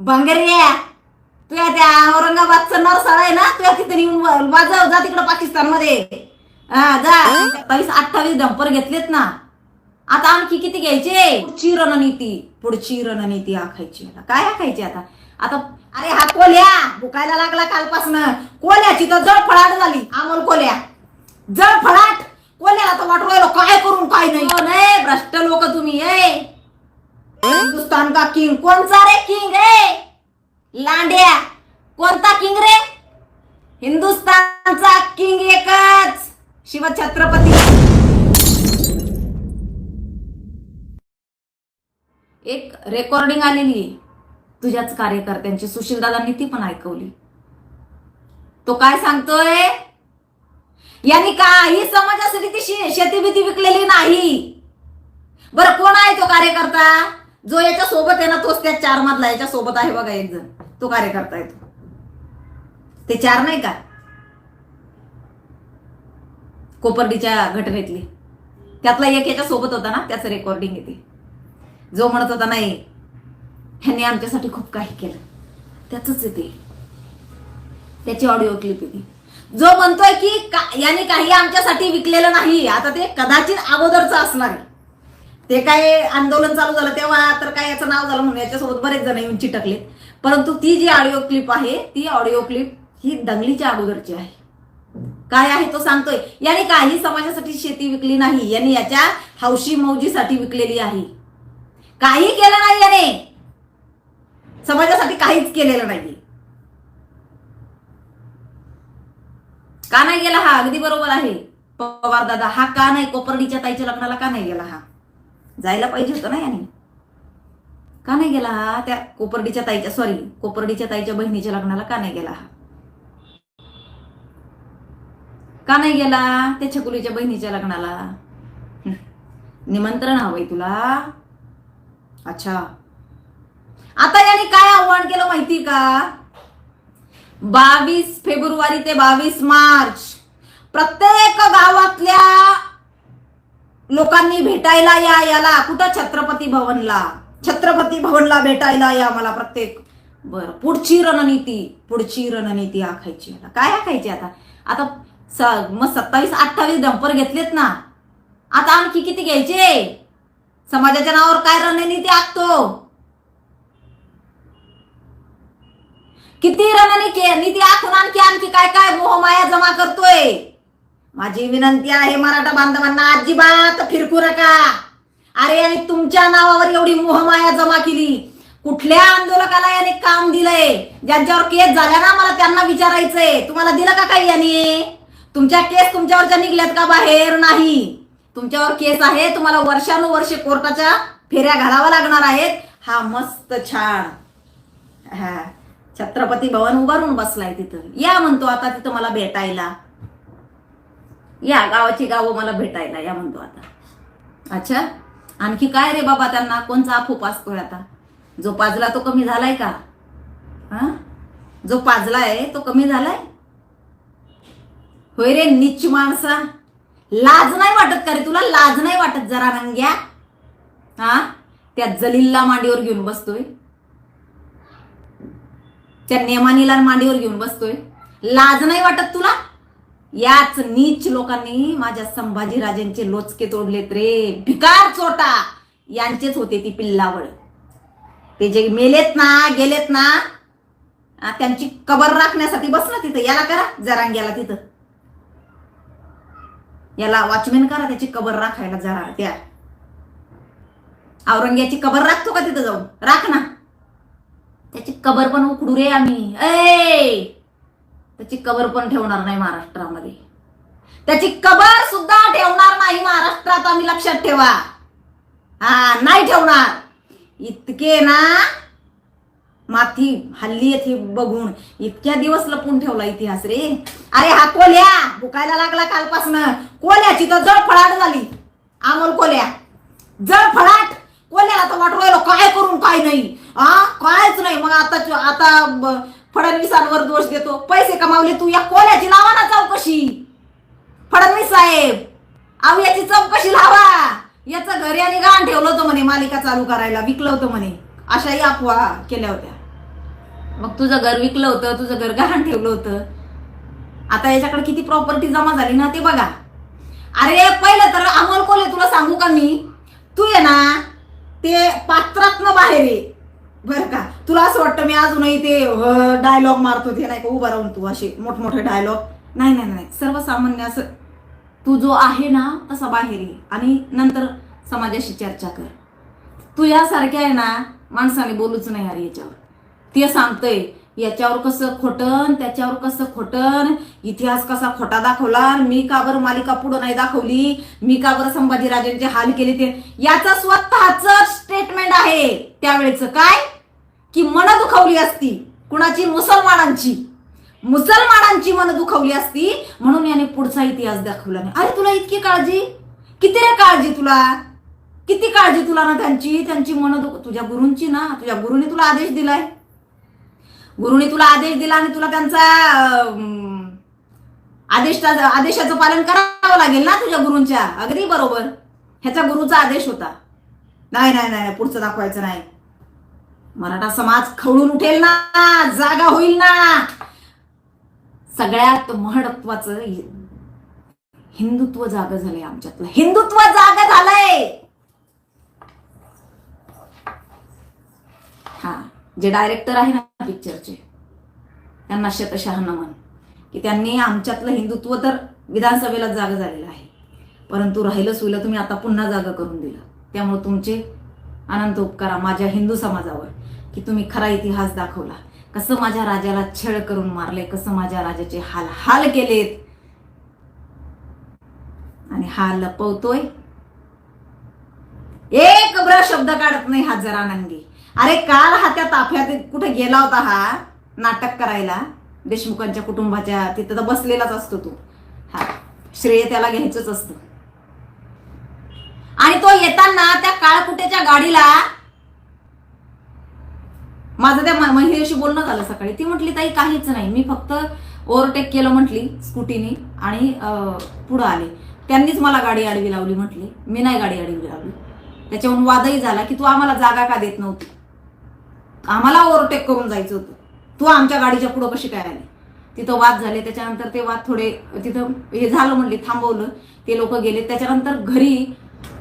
भांगरिया तुया त्या औरंगाबादचं नरसाळ आहे ना तुया तिथे वाजव जा तिकडं पाकिस्तानमध्ये. हा जा. सत्तावीस अठ्ठावीस डंपर घेतलेत ना. आता आणखी किती घ्यायचे? पुढची रणनीती पुढची रणनीती आखायची आता. काय आखायची आता? आता अरे हा कोल्या भुकायला लागला कालपासनं. कोल्याची तर जळफळाट झाली. अमोल कोल्या. जळफळाट कोल्याला तर वाटवायला काय करून काय नाही. हो, नाही भ्रष्ट लोक तुम्ही ए. हिंदुस्तान का किंग? कोणचा रे किंग रे? लांड्या. कोणता किंग रे? हिंदुस्तानचा किंग एकच. शिवछत्रपती. एक रेकॉर्डिंग आलेली तुझ्याच कार्यकर्त्यांची. सुशीलदादांनी ती पण ऐकवली. तो काय सांगतोय? यांनी काही समाजासाठी ती शेती शेतीबिती विकलेली नाही. बरं कोण आहे तो कार्यकर्ता? जो याच्या सोबत आहे ना तोच त्या चार मधला याच्या सोबत आहे बघा एक जण. तो कार्यकर्ता येतो ते. चार नाही का? कोपर्डीच्या घटनेतली. त्यातला एक याच्या सोबत होता ना त्याचं रेकॉर्डिंग येते जो म्हणत होता नाही ह्याने आमच्यासाठी खूप काही केलं. त्याच येते त्याची ऑडिओ क्लिप येते जो म्हणतोय की का- यांनी काही आमच्यासाठी विकलेलं नाही. आता ते कदाचित अगोदरचं असणार आहे. ते काय आंदोलन चालू झालं तेव्हा तर काय याचं नाव झालं म्हणून याच्यासोबत बरेच जण येऊन चिटकले. परंतु ती जी ऑडिओ क्लिप आहे ती ऑडिओ क्लिप ही दंगलीच्या अगोदरची आहे. काय आहे तो सांगतोय. याने काही समाजासाठी शेती विकली नाही यांनी याच्या हौशी मौजीसाठी विकलेली आहे. काही केलं नाही याने. समाजासाठी काहीच केलेलं नाही. का नाही गेला हा? अगदी बरोबर आहे. पवार दादा हा का नाही? कोपर्डीच्या ताईच्या लग्नाला का नाही गेला हा? जायला पाहिजे होतं ना याने. का नाही गेला हा? त्या कोपर्डीच्या ताईच्या सॉरी कोपर्डीच्या ताईच्या बहिणीच्या लग्नाला का नाही गेला हा? का नाही गेला त्या छकुलीच्या बहिणीच्या लग्नाला? निमंत्रण हवंय तुला. अच्छा. आता याने काय आव्हान केलं माहिती का? बावीस फेब्रुवारी ते बावीस मार्च. प्रत्येक गावातल्या लोकांनी भेटायला या याला. कुठं छत्रपती भवनला? छत्रपती भवनला भेटायला या मला प्रत्येक. बरं पुढची रणनीती पुढची रणनीती आखायची आता काय आखायची आता? आता स- मग सत्तावीस अठ्ठावीस डंपर घेतलेत ना. आता आणखी किती घ्यायचे? समाजाच्या नावावर काय रणनीती आखतो? किती रणनीती नीती आखून आणखी आणखी काय काय मोहमाया जमा करतोय? माझी विनंती आहे मराठा बांधवांना अजिबात फिरकू नका. अरे आणि तुमच्या नावावर एवढी मोहमाया जमा केली. कुठल्या आंदोलकाला याने काम दिलंय? ज्यांच्यावर केस झाल्या ना मला त्यांना विचारायचंय. तुम्हाला दिलं का काही याने? तुमच्या केस तुमच्यावरच्या निघल्यात का बाहेर नाही? तुमच्यावर केस आहे तुम्हाला वर्षानुवर्षे कोर्टाच्या फेऱ्या घालाव्या लागणार आहेत. हा मस्त छान. हा छत्रपती भवन उभारून बसलाय तिथं. या म्हणतो आता तिथं मला भेटायला. या गावाची गावं मला भेटायला या म्हणतो आता. अच्छा? आणखी काय रे बाबा त्यांना? कोणचा अफूप असतोय आता? जो पाजला तो कमी झालाय का? हा? जो पाजला आहे तो कमी झालाय? होय रे नीच माणसा. लाज नाही वाटत का रे तुला? लाज नाही वाटत जरा रंग्या? हा? त्या जलीलला मांडीवर घेऊन बसतोय. त्या नेमानीला मांडीवर घेऊन बसतोय. लाज नाही वाटत तुला? याच नीच लोकांनी माझ्या संभाजीराजेंचे लोचके तोडलेत रे. भिकार चोटा. यांचेच होते ती पिल्लावळ. ते जे मेलेत ना गेलेत ना त्यांची कबर राखण्यासाठी बस ना तिथं. याला करा जरांग्याला तिथं. याला वॉचमॅन करा त्याची कबर राखायला जरा त्या. औरंग्याची कबर राखतो का तिथं जाऊन? राख ना. त्याची कबर पण उकडू रे आम्ही. ए! त्याची कबर पण ठेवणार नाही महाराष्ट्रामध्ये. त्याची कबर सुद्धा ठेवणार नाही महाराष्ट्रात आम्ही लक्षात ठेवा. हा नाही ठेवणार. इतके ना माथी हल्ली येथे बघून. इतक्या दिवस लपून ठेवला इतिहास रे. अरे हा कोल्या भुकायला लागला कालपासनं. कोल्याची तर जळफळाट झाली. अमोल कोल्या. जळफळाट. कोल्याला तर वाटू राहिलो काय करून काय नाही. हा कायच नाही. मग आता आता फडणवीसांवर दोष देतो. पैसे कमावले तू. या कोल्याची लावा ना चौकशी. फडणवीस साहेब अहो याची चौकशी लावा. याचं घरी आणि गाण ठेवलं होतं म्हणे मालिका चालू करायला. विकलं होतं म्हणे. अशाही अफवा केल्या होत्या. मग तुझं घर विकलं होतं तुझं घर गहाण ठेवलं होतं. आता याच्याकडे किती प्रॉपर्टी जमा झाली ना ते बघा. अरे पहिलं तर अमोल कोले तुला सांगू का मी? तू ये ना ते पात्रातनं बाहेर ये. बर का? तुला असं वाटतं मी अजूनही ते डायलॉग मारतो ते नाही का उभा राहून तू असे मोठमोठे डायलॉग नाही नाही नाही. सर्वसामान्य असं तू जो आहे ना तसा बाहेर ये. आणि नंतर समाजाशी चर्चा कर. तू यासारख्या आहे ना माणसाने बोलूच नाही यार याच्यावर. ते सांगतंय याच्यावर कसं खोटन त्याच्यावर कसं खोटन? इतिहास कसा खोटा दाखवला? मी का बरं मालिका पुढं नाही दाखवली? मी का बरं संभाजीराजेंचे हाल केले ते? याचं स्वतःच स्टेटमेंट आहे. त्यावेळेच काय? की मन दुखावली असती. कुणाची? मुसलमानांची. मुसलमानांची मन दुखावली असती. म्हणून याने पुढचा इतिहास दाखवला नाही. अरे तुला इतकी काळजी? किती रे काळजी तुला? किती काळजी तुला ना त्यांची? त्यांची मन दुख तुझ्या गुरूंची ना? तुझ्या गुरुने तुला आदेश दिलाय. गुरुने तुला आदेश दिला आणि तुला त्यांचा आदेश आदेशाचं पालन करावं लागेल ना तुझ्या गुरूंच्या? अगदी बरोबर. ह्याचा गुरुचा आदेश होता. नाही नाही नाही पुढचं दाखवायचं नाही. मराठा समाज खवळून उठेल ना जागा होईल ना. सगळ्यात महत्वाचं हिंदुत्व जागा झालंय आमच्यातलं. हिंदुत्व जागा झालंय! हा जे डायरेक्टर आहे ना पिक्चरचे त्यांना शतशः नमन की त्यांनी आमच्यातलं हिंदुत्व तर विधानसभेला जागा झालेलं आहे. परंतु राहिलं सुलं तुम्ही आता पुन्हा जागा करून दिलं. त्यामुळे तुमचे अनंत उपकार माझ्या हिंदू समाजावर. की तुम्ही खरा इतिहास दाखवला. कसं माझ्या राजाला छळ करून मारले कसं माझ्या राजाचे हाल हाल केलेत. आणि हा लपवतोय. एक ब्र शब्द काढत नाही हा जरा नंगी. अरे काल हा त्या ताफ्यात कुठे गेला होता हा? नाटक करायला. देशमुखांच्या कुटुंबाच्या तिथं तर बसलेलाच असतो तू. हा श्रेय त्याला घ्यायचंच असतं. आणि तो येताना त्या काळकुट्याच्या गाडीला माझं त्या महिलेशी बोलणं झालं सकाळी. ती म्हटली ताई काहीच नाही. मी फक्त ओव्हरटेक केलं म्हटली स्कूटीने आणि पुढं आले. त्यांनीच मला गाडी आडवी लावली म्हटली. मी नाही गाडी आडवी लावली. त्याच्याहून वादही झाला की तू आम्हाला जागा का देत नव्हती? आम्हाला ओव्हरटेक करून जायचं होतं. तू आमच्या गाडीच्या पुढं कशी काय आली? तिथं वाद झाले त्याच्यानंतर ते वाद थोडे तिथं हे झालं म्हणले थांबवलं. ते लोक गेले. त्याच्यानंतर घरी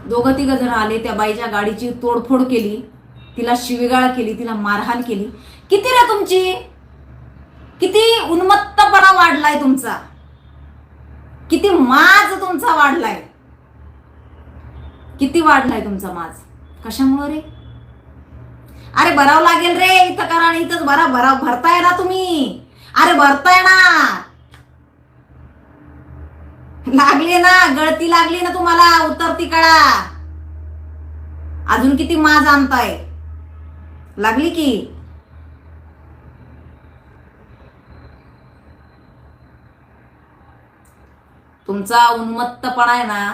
दोघं तिघ जण आले त्या बाईच्या गाडीची तोडफोड केली. तिला शिवीगाळ केली तिला मारहाण केली. किती रे तुमची? किती उन्मत्तपणा वाढलाय तुमचा. किती माज तुमचा वाढलाय. किती वाढलाय तुमचा माज. कशामुळे रे? अरे भरावं लागेल रे इथं करा आणि इथंच भरा भरा भरताय ना तुम्ही. अरे भरताय ना. लागली ना गळती लागली ना तुम्हाला उतरती कळा अजून किती माज आणताय. लागली की? तुमचा उन्मत्तपणा आहे ना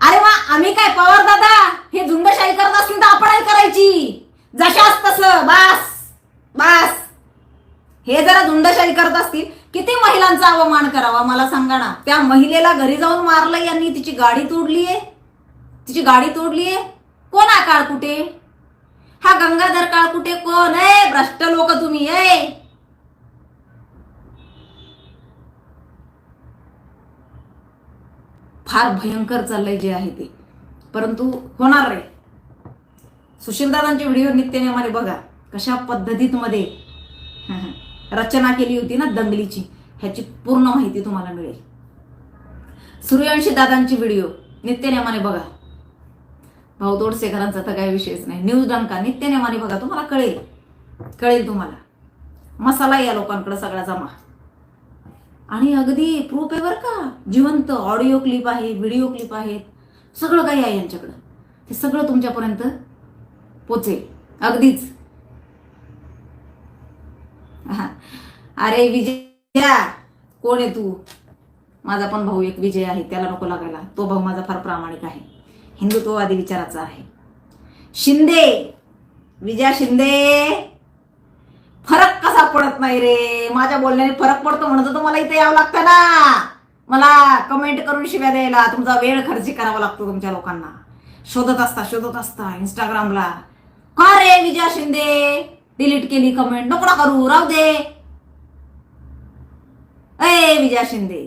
अरे वा आम्ही काय पवार दादा? हे झुंबशाही करत असतील तर आपणही करायची. जशाच तस बास बास. हे जरा झुंडशाही करत असतील किती महिलांचा अवमान करावा मला सांगा ना. त्या महिलेला घरी जाऊन मारलं यांनी तिची गाडी तोडलीये तिची गाडी तोडलीये कोण हा काळकुटे हा गंगाधर काळ कुठे? कोण? आहे भ्रष्ट लोक तुम्ही आहे फार भयंकर चाललंय जे आहे ते. परंतु होणार रे. सुशीलदादांचे व्हिडिओ नित्यनेमाने बघा कशा पद्धतीत मध्ये रचना केली होती ना दंगलीची ह्याची पूर्ण माहिती तुम्हाला मिळेल. सूर्यवंशी दादांची व्हिडिओ नित्यनेमाने बघा. भाऊ तोडसेकरांचा तर काही विषयच नाही. न्यूज डंका नित्यनेमाने बघा तुम्हाला कळेल. कळेल तुम्हाला. मसाला या लोकांकडे सगळा जमा. आणि अगदी प्रूफ आहे बरं का. जिवंत ऑडिओ क्लिप आहे व्हिडिओ क्लिप आहेत. सगळं काही आहे यांच्याकडं. ते सगळं तुमच्यापर्यंत पोचेल. अगदीच. हा. अरे विजया कोण आहे तू? माझा पण भाऊ एक विजय आहे त्याला नको लागायला. तो भाऊ माझा फार प्रामाणिक आहे. हिंदुत्ववादी विचाराचा आहे. शिंदे विजया शिंदे! फरक कसा पडत नाही रे? माझ्या बोलण्याने फरक पडतो म्हणतो तर इथे यावं लागतं ना. मला कमेंट करून शिव्या द्यायला तुमचा वेळ खर्ची करावा लागतो तुमच्या लोकांना. शोधत असता शोधत असता इंस्टाग्रामला का रे विजया शिंदे? डिलीट केली कमेंट नको ना करू राहू दे. अय विजया शिंदे.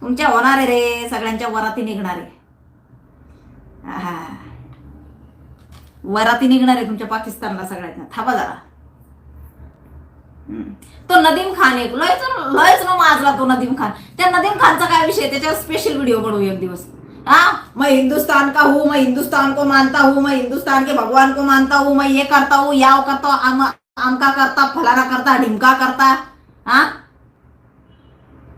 तुमच्या होणार आहे रे सगळ्यांच्या वराती निघणारे. वराती निघणारे तुमच्या पाकिस्तानला सगळ्यांना. थांबा जरा. तो नदीम खान एक. लयच लयच न माजला तो नदीम खान. त्या नदीम खानचा काय विषय? त्याच्यावर स्पेशल व्हिडिओ बनवू एक दिवस. हा? मैं हिंदुस्तान का हूँ? मैं हिंदुस्तान को मानता हूँ? मैं हिंदुस्तान के भगवान को मानता हूँ? मैं ये करता हूँ? याव करता हूँ? आम आमका करता फलाना करता ढिमका करता. हा?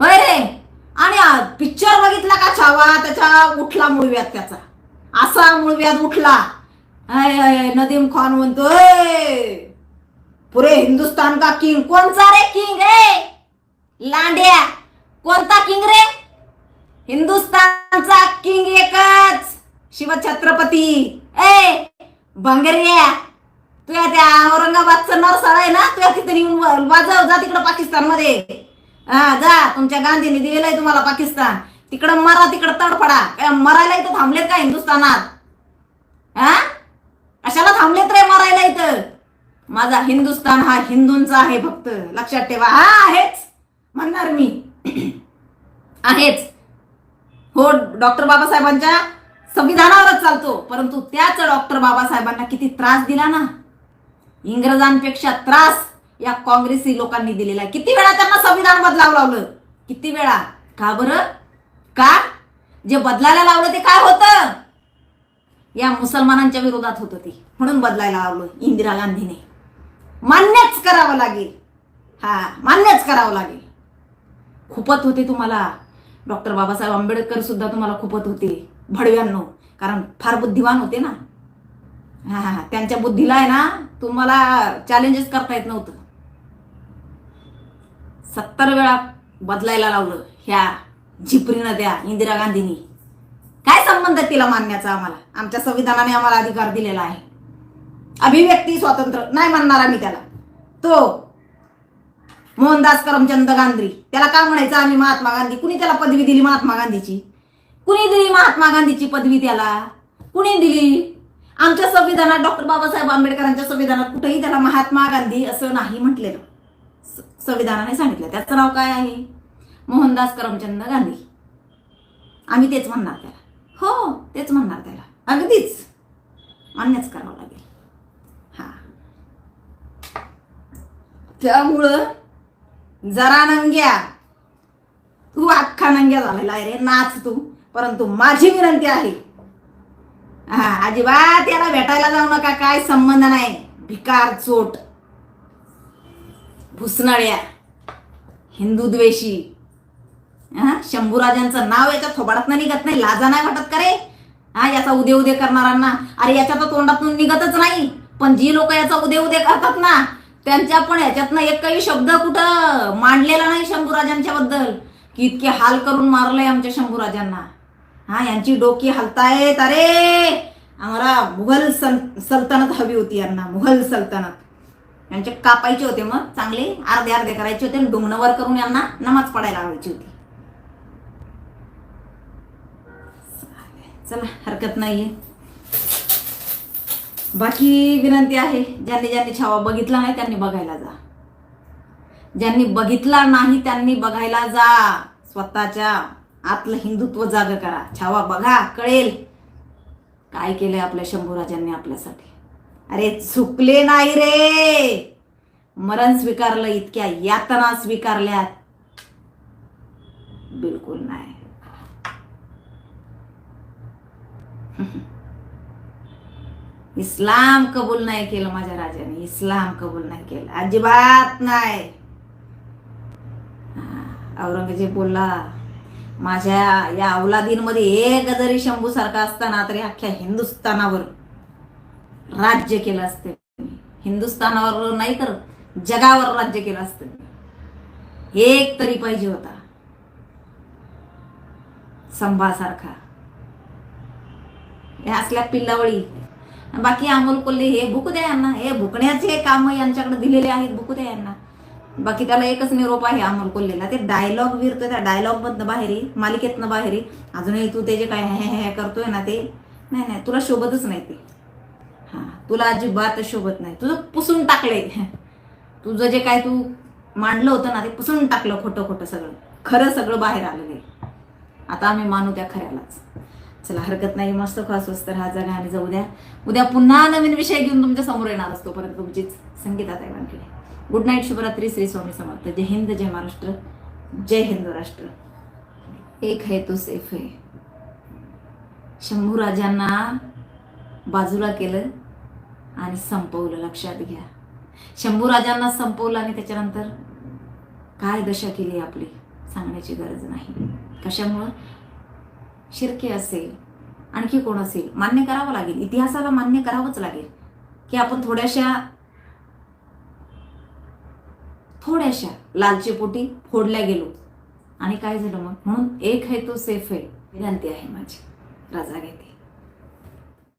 होय रे. आणि पिक्चर बघितला का छावा? त्याच्या उठला मुळव्यात त्याचा. असा मुळव्यात उठला. अय, नदीम खान म्हणतोय पुरे हिंदुस्तान का किंग? कोणचा रे किंग रे? लांड्या कोणता किंग रे? हिंदुस्तानचा किंग एकच शिवछत्रपती. ए भंगेरिया तुया त्या औरंगाबादचं नरसाळ आहे ना? तुया तिथे येऊन वाजव जा तिकडं पाकिस्तानमध्ये. हा जा तुमच्या गांधीने दिलेलं आहे तुम्हाला पाकिस्तान. तिकडं मरा तिकडं तडफडा. काय मरायला इथं थांबलेत का हिंदुस्थानात हा? कशाला थांबलेत रे मरायला इथं? माझा हिंदुस्तान हा हिंदूंचा आहे फक्त. लक्षात ठेवा. हा आहेच. म्हणणार मी. आहेच. हो डॉक्टर बाबासाहेबांच्या संविधानावरच चालतो. परंतु त्याच डॉक्टर बाबासाहेबांना किती त्रास दिला ना? इंग्रजांपेक्षा त्रास या काँग्रेसी लोकांनी दिलेला आहे. किती वेळा त्यांना संविधान बदलावं लावलं? किती वेळा? का बरं? का? जे बदलायला लावलं ते काय होतं? या मुसलमानांच्या विरोधात होतं ते. म्हणून बदलायला लावलं इंदिरा गांधीने. मान्यच करावं लागेल. हा मान्यच करावं लागेल. खुपत होते तुम्हाला. डॉक्टर बाबासाहेब आंबेडकर सुद्धा तुम्हाला खुपत होते भडव्यांनो. कारण फार बुद्धिवान होते ना. हा हा त्यांच्या बुद्धीला आहे ना तुम्हाला चॅलेंजेस करता येत नव्हतं. सत्तर वेळा बदलायला लावलं ह्या झिपरीनं त्या इंदिरा गांधींनी. काय संबंध आहे तिला मानण्याचा आम्हाला? आमच्या संविधानाने आम्हाला अधिकार दिलेला आहे. अभिव्यक्ती स्वातंत्र्य. नाही म्हणणार आम्ही त्याला. तो मोहनदास करमचंद गांधी. त्याला का म्हणायचं आम्ही महात्मा गांधी? कुणी त्याला पदवी दिली महात्मा गांधीची? कुणी दिली महात्मा गांधीची पदवी त्याला? कुणी दिली? आमच्या संविधानात डॉक्टर बाबासाहेब आंबेडकरांच्या संविधानात कुठेही त्याला महात्मा गांधी असं नाही म्हटलेलं. स- संविधानाने सांगितलं. त्याचं नाव काय आहे? मोहनदास करमचंद गांधी. आम्ही तेच म्हणणार त्याला. हो तेच म्हणणार त्याला. अगदीच. मान्यच करावं लागेल. त्यामुळं जरा नंग्या. तू अख्खा नंग्या झालेला आहे रे नाच तू. परंतु माझी विनंती आहे हा अजिबात याला भेटायला जाऊ नका काय संबंध नाही. भिकार चोट भुसनाळ्या हिंदू द्वेषी. हा शंभूराजांचं नाव याच्या थोबाडात निघत नाही लाजा नाही वाटत का रे? हा याचा उदे उदे करणाऱ्यांना. अरे याच्या तर तोंडातून निघतच नाही पण जी लोक याचा उदे उदे करतात ना त्यांच्या पण ह्याच्यातनं एकही शब्द कुठं मांडलेला नाही शंभूराजांच्या बद्दल. की इतके हाल करून मारलंय आमच्या शंभूराजांना. हा यांची डोकी हलतायत. अरे! आम्हाला मुघल सल सल्तनत हवी होती यांना मुघल सल्तनत. यांचे कापायचे होते मग चांगले अर्धे अर्धे करायचे होते आणि डुंगणवर करून यांना नमाज पडायला लावायची होती. चला हरकत नाहीये. बाकी विनंती आहे ज्यांनी ज्यांनी छावा बघितला नाही त्यांनी बघायला जा. ज्यांनी बघितला नाही त्यांनी बघायला जा. स्वतःच्या आतलं हिंदुत्व जाग करा. छावा बघा कळेल. काय केलंय आपल्या शंभूराजांनी आपल्यासाठी? अरे चुकले नाही रे! मरण स्वीकारलं इतक्या यातना स्वीकारल्यात बिलकुल नाही इस्लाम कबूल नाही केलं माझ्या राजाने. इस्लाम कबूल नाही केलं. अजिबात नाही. औरंगजेब बोलला माझ्या या अवलादींमध्ये एक जरी शंभू सारखा असताना तरी अख्ख्या हिंदुस्थानावर राज्य केलं असते हिंदुस्थानावर नाही तर जगावर राज्य केलं असतं एक तरी पाहिजे होता. संभासारखा. हे असल्या पिल्लावळी बाकी अमोल कोल्हे हे भुकू द्या यांना. हे भुकण्याचे काम यांच्याकडे दिलेले आहेत भुकू द्या यांना. बाकी त्याला एकच निरोप आहे अमोल कोल्हेला. ते डायलॉग विरतोय त्या डायलॉग मधनं बाहेर मालिकेतनं बाहेर अजूनही तू ते जे काय हे हे करतोय ना ते नाही नाही तुला शोभतच नाही ते. हा तुला अजिबात शोभत नाही. तुझं पुसून टाकलंय. तुझं जे काय तू मांडलं होतं ना ते पुसून टाकलं खोटं खोटं सगळं. खरं सगळं बाहेर आलेलं आहे. आता आम्ही मानू त्या खऱ्यालाच. चला हरकत नाही. मस्त खा स्वस्त राहा जगा आणि जाऊ द्या. उद्या पुन्हा नवीन विषय घेऊन तुमच्यासमोर येणार असतो. परत तुमचीच संगीता वानखेडे गुड नाईट शुभरात्री श्री स्वामी समर्थ. जय हिंद जय महाराष्ट्र. जय हिंद राष्ट्र. एक है तो सेफ है. शंभू राजांना बाजूला केलं आणि संपवलं. लक्षात घ्या. शंभू राजांना संपवलं आणि त्याच्यानंतर काय दशा केली आपली? सांगण्याची गरज नाही. कशामुळं? शिर्के असेल आणखी कोण असेल? मान्य करावं लागेल. इतिहासाला मान्य करावंच लागेल. की आपण थोड्याशा थोड्याशा लालचेपोटी फोडल्या गेलो. आणि काय झालं मग? म्हणून एक है तो सेफ आहे विनंती आहे माझी. रजा घेते.